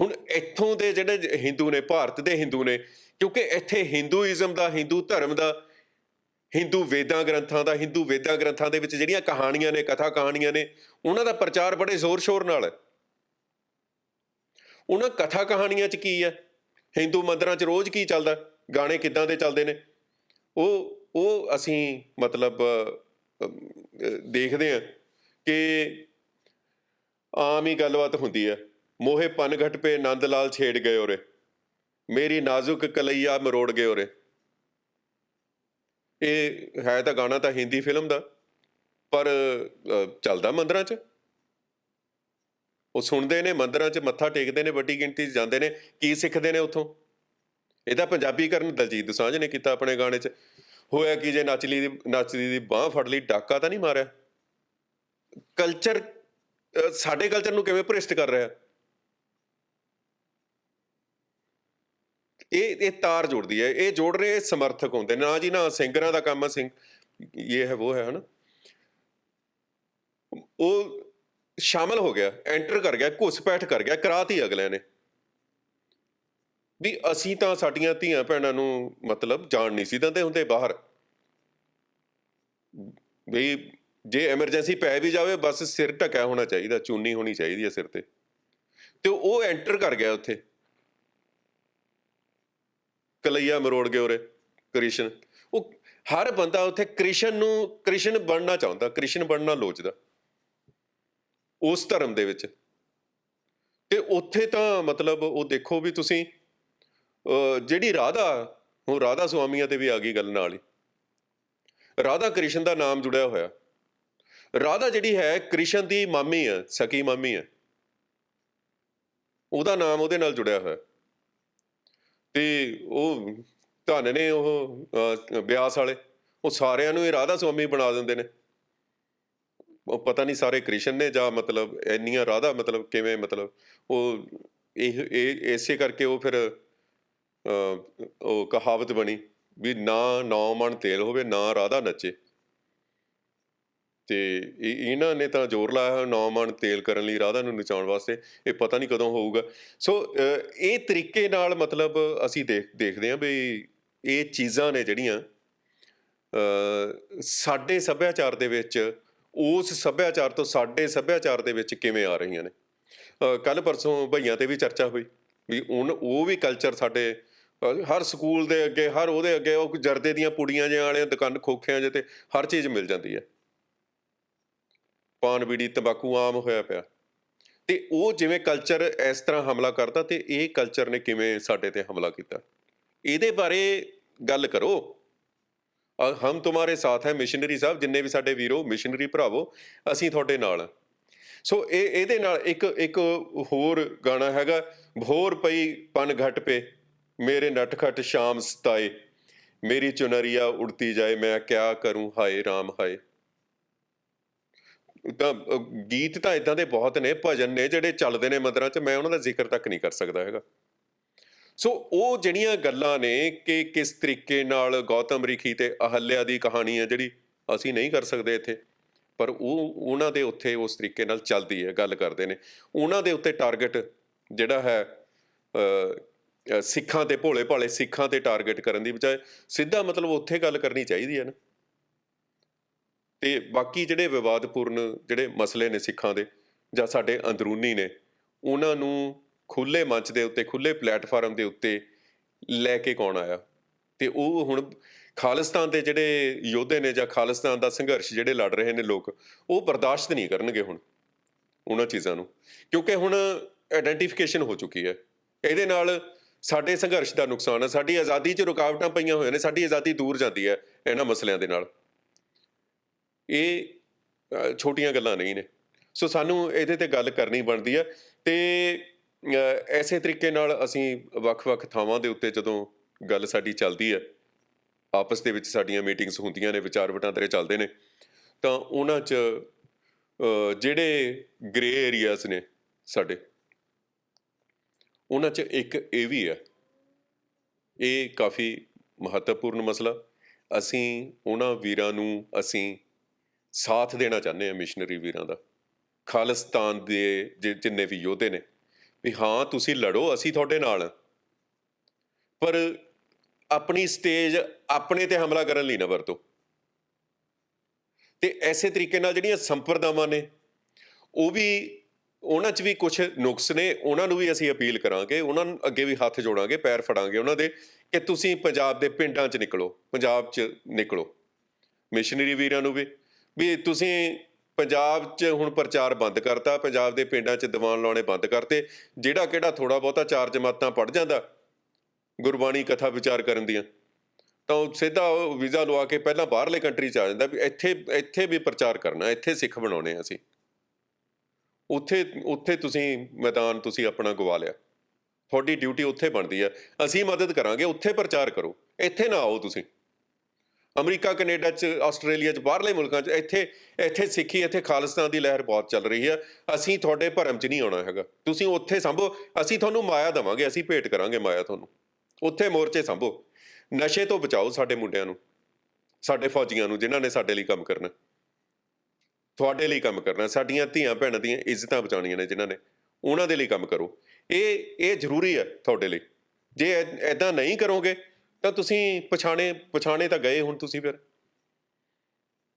ਹੁਣ ਇੱਥੋਂ ਦੇ ਜਿਹੜੇ ਹਿੰਦੂ ਨੇ, ਭਾਰਤ ਦੇ ਹਿੰਦੂ ਨੇ, ਕਿਉਂਕਿ ਇੱਥੇ ਹਿੰਦੂਇਜ਼ਮ ਦਾ, ਹਿੰਦੂ ਧਰਮ ਦਾ, ਹਿੰਦੂ ਵੇਦਾਂ ਗ੍ਰੰਥਾਂ ਦਾ, ਹਿੰਦੂ ਵੇਦਾਂ ਗ੍ਰੰਥਾਂ ਦੇ ਵਿੱਚ ਜਿਹੜੀਆਂ ਕਹਾਣੀਆਂ ਨੇ, ਕਥਾ ਕਹਾਣੀਆਂ ਨੇ, ਉਹਨਾਂ ਦਾ ਪ੍ਰਚਾਰ ਬੜੇ ਜ਼ੋਰ-ਸ਼ੋਰ ਨਾਲ। ਹੈ ਉਹਨਾਂ ਕਥਾ ਕਹਾਣੀਆਂ 'ਚ ਕੀ ਹੈ? ਹਿੰਦੂ ਮੰਦਰਾਂ 'ਚ ਰੋਜ਼ ਕੀ ਚੱਲਦਾ? ਗਾਣੇ ਕਿੱਦਾਂ ਦੇ ਚੱਲਦੇ ਨੇ? ਉਹ ਉਹ ਅਸੀਂ ਮਤਲਬ ਦੇਖਦੇ ਹਾਂ ਕਿ ਆਮ ਹੀ ਗੱਲਬਾਤ ਹੁੰਦੀ ਹੈ। ਮੋਹੇ ਪਨਘਟ ਪੇ ਨੰਦ ਲਾਲ ਛੇੜ ਗਏ ਉਰੇ। ਮੇਰੀ ਨਾਜ਼ੁਕ ਕਲਈਆ ਮਰੋੜ ਗਏ ਉਰੇ। ਇਹ ਹੈ ਤਾਂ ਗਾਣਾ ਤਾਂ ਹਿੰਦੀ ਫਿਲਮ ਦਾ, ਪਰ ਚੱਲਦਾ ਮੰਦਰਾਂ 'ਚ? ਉਹ ਸੁਣਦੇ ਨੇ, ਮੰਦਰਾਂ 'ਚ ਮੱਥਾ ਟੇਕਦੇ ਨੇ, ਵੱਡੀ ਗਿਣਤੀ 'ਚ ਜਾਂਦੇ ਨੇ। ਕੀ ਸਿੱਖਦੇ ਨੇ ਉੱਥੋਂ? ਇਹਦਾ ਪੰਜਾਬੀਕਰਨ ਦਲਜੀਤ ਦੋਸਾਂਝ ਨੇ ਕੀਤਾ ਆਪਣੇ ਗਾਣੇ 'ਚ। ਹੋਇਆ ਕਿ ਜੇ ਨੱਚਲੀ ਦੀ, ਨੱਚਦੀ ਦੀ ਬਾਹ ਫੜ ਲਈ, ਡਾਕਾ ਤਾਂ ਨਹੀਂ ਮਾਰਿਆ? ਕਲਚਰ ਸਾਡੇ ਕਲਚਰ ਨੂੰ ਕਿਵੇਂ ਭ੍ਰਿਸ਼ਟ ਕਰ ਰਿਹਾ? ਇਹ ਇਹ ਤਾਰ ਜੋੜਦੀ ਹੈ, ਇਹ ਜੋੜ ਰਹੇ ਸਮਰਥਕ ਹੁੰਦੇ ਨਾ। ਜੀ, ਨਾ ਸਿੰਗਰਾਂ ਦਾ ਕੰਮ ਹੈ ਸਿੰਘ ਇਹ ਹੈ, ਉਹ ਹੈ, ਹਨਾ। ਉਹ ਸ਼ਾਮਲ ਹੋ ਗਿਆ, ਐਂਟਰ ਕਰ ਗਿਆ ਘੁਸਪੈਠ ਕਰ ਗਿਆ ਕਰਾਤੀ ਅਗਲੇ ਨੇ। ਵੀ ਅਸੀਂ ਤਾਂ ਸਾਡੀਆਂ ਧੀਆਂ ਭੈਣਾਂ ਨੂੰ ਮਤਲਬ ਜਾਣ ਨਹੀਂ ਸੀ ਦਿੰਦੇ ਹੁੰਦੇ ਬਾਹਰ। ਵੀ ਜੇ ਐਮਰਜੈਂਸੀ ਪੈ ਵੀ ਜਾਵੇ, ਬਸ ਸਿਰ ਢਕਿਆ ਹੋਣਾ ਚਾਹੀਦਾ, ਚੁੰਨੀ ਹੋਣੀ ਚਾਹੀਦੀ ਹੈ ਸਿਰ ਤੇ। ਤੇ ਉਹ ਐਂਟਰ ਕਰ ਗਿਆ ਉੱਥੇ। ਕਲਈਆ ਮਰੋੜ ਗਏ ਉਰੇ, ਕ੍ਰਿਸ਼ਨ। ਉਹ ਹਰ ਬੰਦਾ ਉੱਥੇ ਕ੍ਰਿਸ਼ਨ ਨੂੰ, ਕ੍ਰਿਸ਼ਨ ਬਣਨਾ ਚਾਹੁੰਦਾ, ਕ੍ਰਿਸ਼ਨ ਬਣਨਾ ਲੋਚਦਾ। ਉਸ ਧਰਮ ਦੇ ਵਿੱਚ। ਤੇ ਉੱਥੇ ਤਾਂ ਮਤਲਬ ਉਹ ਦੇਖੋ ਵੀ ਤੁਸੀਂ ਜਿਹੜੀ ਰਾਧਾ ਉਹ ਰਾਧਾ ਸੁਆਮੀਆਂ ਤੇ ਵੀ ਆ ਗਈ ਗੱਲ ਨਾਲ ਹੀ। ਰਾਧਾ ਕ੍ਰਿਸ਼ਨ ਦਾ ਨਾਮ ਜੁੜਿਆ ਹੋਇਆ। ਰਾਧਾ ਜਿਹੜੀ ਹੈ, ਕ੍ਰਿਸ਼ਨ ਦੀ ਮਾਮੀ ਹੈ, ਸਕੀ ਮਾਮੀ ਹੈ। ਉਹਦਾ ਨਾਮ ਉਹਦੇ ਨਾਲ ਜੁੜਿਆ ਹੋਇਆ। ਤੇ ਉਹ ਧਨ ਨੇ ਉਹ ਬਿਆਸ ਵਾਲੇ। ਉਹ ਸਾਰਿਆਂ ਨੂੰ ਇਹ ਰਾਧਾ ਸੁਆਮੀ ਬਣਾ ਦਿੰਦੇ ਨੇ। ਉਹ ਪਤਾ ਨਹੀਂ ਸਾਰੇ ਕ੍ਰਿਸ਼ਨ ਨੇ ਜਾਂ ਮਤਲਬ ਇੰਨੀਆਂ ਰਾਧਾ ਮਤਲਬ ਕਿਵੇਂ ਮਤਲਬ ਉਹ ਇਹ ਇਹ, ਇਸੇ ਕਰਕੇ ਉਹ ਫਿਰ ਉਹ ਕਹਾਵਤ ਬਣੀ ਵੀ ਨਾ ਨੌ ਮਣ ਤੇਲ ਹੋਵੇ, ਨਾ ਰਾਧਾ ਨੱਚੇ। ਤੇ ਇਹ- ਇਹਨਾਂ ਨੇ ਤਾਂ ਜ਼ੋਰ ਲਾਇਆ ਹੋਇਆ ਨੌ ਤੇਲ ਕਰਨ ਲਈ ਰਾਧਾ ਨੂੰ ਨਚਾਉਣ ਵਾਸਤੇ, ਇਹ ਪਤਾ ਨਹੀਂ ਕਦੋਂ ਹੋਊਗਾ। ਸੋ ਇਹ ਤਰੀਕੇ ਨਾਲ ਮਤਲਬ ਅਸੀਂ ਦੇਖ, ਦੇਖਦੇ ਹਾਂ ਵੀ ਇਹ ਚੀਜ਼ਾਂ ਨੇ ਜਿਹੜੀਆਂ ਸਾਡੇ ਸੱਭਿਆਚਾਰ ਦੇ ਵਿੱਚ, ਉਸ ਸੱਭਿਆਚਾਰ ਤੋਂ ਸਾਡੇ ਸੱਭਿਆਚਾਰ ਦੇ ਵਿੱਚ ਕਿਵੇਂ ਆ ਰਹੀਆਂ ਨੇ। ਕੱਲ ਪਰਸੋਂ ਭਈਆਂ ਤੇ ਵੀ ਚਰਚਾ ਹੋਈ ਵੀ ਹੁਣ ਉਹ ਵੀ ਕਲਚਰ ਸਾਡੇ ਹਰ ਸਕੂਲ ਦੇ ਅੱਗੇ, ਹਰ ਉਹਦੇ ਅੱਗੇ ਉਹ ਜਰਦੇ ਦੀਆਂ ਪੁੜੀਆਂ ਜਿਹੀਆਂ ਵਾਲੀਆਂ ਦੁਕਾਨ ਖੋਖਿਆਂ ਜਿਹੇ ਤੇ ਹਰ ਚੀਜ਼ ਮਿਲ ਜਾਂਦੀ ਹੈ। ਪਾਨ ਬੀੜੀ, ਤੰਬਾਕੂ ਆਮ ਹੋਇਆ ਪਿਆ। ਤੇ ਉਹ ਜਿਵੇਂ ਕਲਚਰ ਇਸ ਤਰ੍ਹਾਂ ਹਮਲਾ ਕਰਦਾ ਤੇ ਇਹ ਕਲਚਰ ਨੇ ਕਿਵੇਂ ਸਾਡੇ ਤੇ ਹਮਲਾ ਕੀਤਾ? ਇਹਦੇ ਬਾਰੇ ਗੱਲ ਕਰੋ। ਹਮ ਤੁਹਾਡੇ ਸਾਥ ਹੈ ਮਿਸ਼ਨਰੀ ਸਾਹਿਬ, ਜਿੰਨੇ ਵੀ ਸਾਡੇ ਵੀਰੋ ਮਿਸ਼ਨਰੀ ਭਰਾਵੋ, ਅਸੀਂ ਤੁਹਾਡੇ ਨਾਲ ਸੋ ਇਹ, ਇਹਦੇ ਨਾਲ ਇੱਕ ਇੱਕ ਹੋਰ ਗਾਣਾ ਹੈਗਾ, ਭੋਰ ਪਈ ਪਨ ਘਟ ਪੇ, ਮੇਰੇ ਨਟਖਟ ਸ਼ਾਮ ਸਤਾਏ, ਮੇਰੀ ਚੁਨਰੀਆ ਉੜਤੀ ਜਾਏ, ਮੈਂ ਕਿਆ ਕਰੂੰ ਹਾਏ RAM ਹਾਏ। ਤਾਂ ਗੀਤ ਤਾਂ ਇਦਾਂ ਦੇ ਬਹੁਤ ਨੇ, ਭਜਨ ਨੇ ਜਿਹੜੇ ਚੱਲਦੇ ਨੇ ਮੰਦਰਾਂ 'ਚ, ਮੈਂ ਉਹਨਾਂ ਦਾ ਜ਼ਿਕਰ ਤੱਕ ਨਹੀਂ ਕਰ ਸਕਦਾ ਹੈਗਾ। ਸੋ ਉਹ ਜਿਹੜੀਆਂ ਗੱਲਾਂ ਨੇ ਕਿ ਕਿਸ ਤਰੀਕੇ ਨਾਲ ਗੌਤਮ ਰਿਖੀ ਤੇ ਅਹਲਿਆ ਦੀ ਕਹਾਣੀ ਹੈ, ਜਿਹੜੀ ਅਸੀਂ ਨਹੀਂ ਕਰ ਸਕਦੇ ਇੱਥੇ, ਪਰ ਉਹ, ਉਹਨਾਂ ਦੇ ਉੱਥੇ ਉਸ ਤਰੀਕੇ ਨਾਲ ਚੱਲਦੀ ਹੈ, ਗੱਲ ਕਰਦੇ ਨੇ। ਉਹਨਾਂ ਦੇ ਉੱਤੇ ਟਾਰਗੇਟ ਜਿਹੜਾ ਹੈ ਸਿੱਖਾਂ ਤੇ ਭੋਲੇ ਭਾਲੇ ਸਿੱਖਾਂ ਤੇ ਟਾਰਗੇਟ ਕਰਨ ਦੀ ਬਜਾਏ ਸਿੱਧਾ ਮਤਲਬ ਉੱਥੇ ਗੱਲ ਕਰਨੀ ਚਾਹੀਦੀ ਹੈ ਨਾ। ਤੇ ਬਾਕੀ ਜਿਹੜੇ ਵਿਵਾਦਪੂਰਨ ਜਿਹੜੇ ਮਸਲੇ ਨੇ ਸਿੱਖਾਂ ਦੇ ਜਾਂ ਸਾਡੇ ਅੰਦਰੂਨੀ ਨੇ, ਉਹਨਾਂ ਨੂੰ ਖੁੱਲੇ ਮੰਚ ਦੇ ਉੱਤੇ ਖੁੱਲੇ ਪਲੇਟਫਾਰਮ ਦੇ ਉੱਤੇ ਲੈ ਕੇ ਕੌਣ ਆਇਆ? ਤੇ ਉਹ ਹੁਣ ਖਾਲਿਸਤਾਨ ਦੇ ਜਿਹੜੇ ਯੋਧੇ ਨੇ ਜਾਂ ਖਾਲਿਸਤਾਨ ਦਾ ਸੰਘਰਸ਼ ਜਿਹੜੇ ਲੜ ਰਹੇ ਨੇ ਲੋਕ, ਉਹ ਬਰਦਾਸ਼ਤ ਨਹੀਂ ਕਰਨਗੇ ਹੁਣ ਉਹਨਾਂ ਚੀਜ਼ਾਂ ਨੂੰ, ਕਿਉਂਕਿ ਹੁਣ ਆਇਡੈਂਟੀਫਿਕੇਸ਼ਨ ਹੋ ਚੁੱਕੀ ਹੈ। ਇਹਦੇ ਨਾਲ ਸਾਡੇ ਸੰਘਰਸ਼ ਦਾ ਨੁਕਸਾਨ ਹੈ, ਸਾਡੀ ਆਜ਼ਾਦੀ 'ਚ ਰੁਕਾਵਟਾਂ ਪਈਆਂ ਹੋਈਆਂ ਨੇ, ਸਾਡੀ ਆਜ਼ਾਦੀ ਦੂਰ ਜਾਂਦੀ ਹੈ ਇਹਨਾਂ ਮਸਲਿਆਂ ਦੇ ਨਾਲ। ਇਹ ਛੋਟੀਆਂ ਗੱਲਾਂ ਨਹੀਂ ਨੇ। ਸੋ ਸਾਨੂੰ ਇਹਦੇ ਤੇ ਗੱਲ ਕਰਨੀ ਬਣਦੀ ਹੈ ਤੇ ਅ, ਐਸੇ ਤਰੀਕੇ ਨਾਲ ਅਸੀਂ ਵੱਖ-ਵੱਖ ਥਾਵਾਂ ਦੇ ਉੱਤੇ ਜਦੋਂ ਗੱਲ ਸਾਡੀ ਚੱਲਦੀ ਹੈ ਆਪਸ ਦੇ ਵਿੱਚ ਸਾਡੀਆਂ ਮੀਟਿੰਗਸ ਹੁੰਦੀਆਂ ਨੇ ਵਿਚਾਰ ਵਟਾਂਦਰੇ ਚੱਲਦੇ ਨੇ ਤਾਂ ਉਹਨਾਂ 'ਚ ਜਿਹੜੇ ਗ੍ਰੇ ਏਰੀਆਜ਼ ਨੇ ਸਾਡੇ ਉਹਨਾਂ 'ਚ ਇੱਕ ਇਹ ਵੀ ਹੈ। ਇਹ ਕਾਫੀ ਮਹੱਤਵਪੂਰਨ ਮਸਲਾ। ਅਸੀਂ ਉਹਨਾਂ ਵੀਰਾਂ ਨੂੰ ਅਸੀਂ ਸਾਥ ਦੇਣਾ ਚਾਹੁੰਦੇ ਹਾਂ ਮਿਸ਼ਨਰੀ ਵੀਰਾਂ ਦਾ। ਖਾਲਿਸਤਾਨ ਦੇ ਜਿ- ਜਿੰਨੇ ਵੀ ਯੋਧੇ ਨੇ, ਵੀ ਹਾਂ, ਤੁਸੀਂ ਲੜੋ, ਅਸੀਂ ਤੁਹਾਡੇ ਨਾਲ ਪਰ ਆਪਣੀ ਸਟੇਜ, ਆਪਣੇ ਤੇ ਹਮਲਾ ਕਰਨ ਲਈ ਨਾ ਵਰਤੋ। ਤੇ ਐਸੇ ਤਰੀਕੇ ਨਾਲ ਜਿਹੜੀਆਂ ਸੰਪਰਦਾਵਾਂ ਨੇ, ਉਹ ਵੀ, ਉਹਨਾਂ 'ਚ ਵੀ ਕੁਝ ਨੁਕਸ ਨੇ, ਉਹਨਾਂ ਨੂੰ ਵੀ ਅਸੀਂ ਅਪੀਲ ਕਰਾਂਗੇ, ਉਹਨਾਂ ਨੂੰ ਅੱਗੇ ਵੀ ਹੱਥ ਜੋੜਾਂਗੇ, ਪੈਰ ਫੜਾਂਗੇ ਉਹਨਾਂ ਦੇ, ਕਿ ਤੁਸੀਂ ਪੰਜਾਬ ਦੇ ਪਿੰਡਾਂ 'ਚ ਨਿਕਲੋ, ਪੰਜਾਬ 'ਚ ਨਿਕਲੋ। ਮਿਸ਼ਨਰੀ ਵੀਰਾਂ ਨੂੰ ਵੀ। ਵੀ ਤੁਸੀਂ ਪੰਜਾਬ 'ਚ ਹੁਣ ਪ੍ਰਚਾਰ ਬੰਦ ਕਰਤਾ, ਪੰਜਾਬ ਦੇ ਪਿੰਡਾਂ 'ਚ ਦੀਵਾਨ ਲਾਉਣੇ ਬੰਦ ਕਰਤੇ, ਜਿਹੜਾ ਕਿਹੜਾ ਥੋੜਾ ਬਹੁਤਾ ਚਾਰ ਜਮਾਤਾਂ ਪੜ ਜਾਂਦਾ ਗੁਰਬਾਣੀ ਕਥਾ ਵਿਚਾਰ ਕਰਨ ਦੀਆਂ, ਤਾਂ ਉਹ ਸਿੱਧਾ ਉਹ ਵੀਜ਼ਾ ਲਵਾ ਕੇ ਪਹਿਲਾਂ ਬਾਹਰਲੇ ਕੰਟਰੀ 'ਚ ਆ ਜਾਂਦਾ ਵੀ ਇੱਥੇ ਇੱਥੇ ਵੀ ਪ੍ਰਚਾਰ ਕਰਨਾ, ਇੱਥੇ ਸਿੱਖ ਬਣਾਉਣੇ ਅਸੀਂ। ਉੱਥੇ ਉੱਥੇ ਤੁਸੀਂ ਮੈਦਾਨ ਤੁਸੀਂ ਆਪਣਾ ਗਵਾ ਲਿਆ। ਤੁਹਾਡੀ ਡਿਊਟੀ ਉੱਥੇ ਬਣਦੀ ਆ। ਅਸੀਂ ਮਦਦ ਕਰਾਂਗੇ, ਉੱਥੇ ਪ੍ਰਚਾਰ ਕਰੋ। ਇੱਥੇ ਨਾ ਆਓ ਤੁਸੀਂ। ਅਮਰੀਕਾ, ਕੈਨੇਡਾ ਚ, ਆਸਟ੍ਰੇਲੀਆ ਚ, ਬਾਹਰਲੇ ਮੁਲਕਾਂ ਚ, ਇੱਥੇ ਇੱਥੇ ਸਿੱਖੀ, ਇੱਥੇ ਖਾਲਿਸਤਾਨ ਦੀ ਲਹਿਰ ਬਹੁਤ ਚੱਲ ਰਹੀ ਹੈ। ਅਸੀਂ ਤੁਹਾਡੇ ਭਰਮ ਚ ਨਹੀਂ ਆਉਣਾ ਹੈਗਾ। ਤੁਸੀਂ ਉੱਥੇ ਸੰਭੋ। ਅਸੀਂ ਤੁਹਾਨੂੰ ਮਾਇਆ ਦੇਵਾਂਗੇ, ਅਸੀਂ ਭੇਟ ਕਰਾਂਗੇ ਮਾਇਆ ਤੁਹਾਨੂੰ। ਉੱਥੇ ਮੋਰਚੇ ਸੰਭੋ। ਨਸ਼ੇ ਤੋਂ ਬਚਾਓ ਸਾਡੇ ਮੁੰਡਿਆਂ ਨੂੰ, ਸਾਡੇ ਫੌਜੀਆਂ ਨੂੰ, ਜਿਨ੍ਹਾਂ ਨੇ ਸਾਡੇ ਲਈ ਕੰਮ ਕਰਨਾ। ਤੁਹਾਡੇ ਲਈ ਕੰਮ ਕਰਨਾ। ਸਾਡੀਆਂ ਧੀਆਂ ਭੈਣਾਂ ਦੀਆਂ ਇੱਜ਼ਤਾਂ ਬਚਾਉਣੀਆਂ ਨੇ ਜਿਨ੍ਹਾਂ ਨੇ। ਉਹਨਾਂ ਦੇ ਲਈ ਕੰਮ ਕਰੋ। ਇਹ ਇਹ ਜ਼ਰੂਰੀ ਹੈ ਤੁਹਾਡੇ ਲਈ। ਜੇ ਐਦਾਂ ਨਹੀਂ ਕਰੋਗੇ ਤਾਂ ਤੁਸੀਂ ਪਛਾਣੇ ਪਛਾਣੇ ਤਾਂ ਗਏ ਹੁਣ ਤੁਸੀਂ ਫਿਰ?